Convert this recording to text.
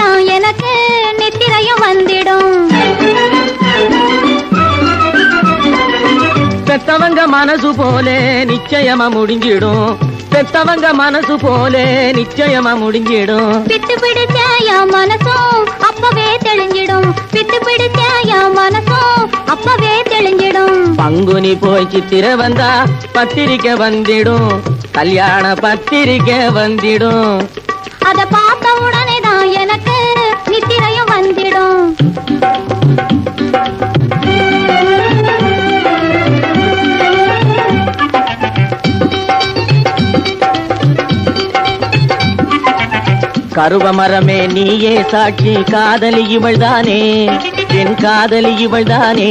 தான் எனக்கு நித்திரையும் வந்திடும். பெத்தவங்க மனசு போல நிச்சயமா முடிஞ்சிடும் பெத்தவங்க மனசு போல நிச்சயமா முடிஞ்சிடும் பித்து பிடிச்ச என் மனசும் அப்பவே தெளிஞ்சிடும். பித்து பிடிச்ச என் மனசும் அப்பவே தெளிஞ்சிடும். பங்குனி போய் சித்திரை வந்தா பத்திரிக்கை வந்திடும். கல்யாண பத்திரிக்கை வந்திடும். கருவமரமே நீயே சாட்சி காதலி இவள்தானே? என் காதலி இவள்தானே?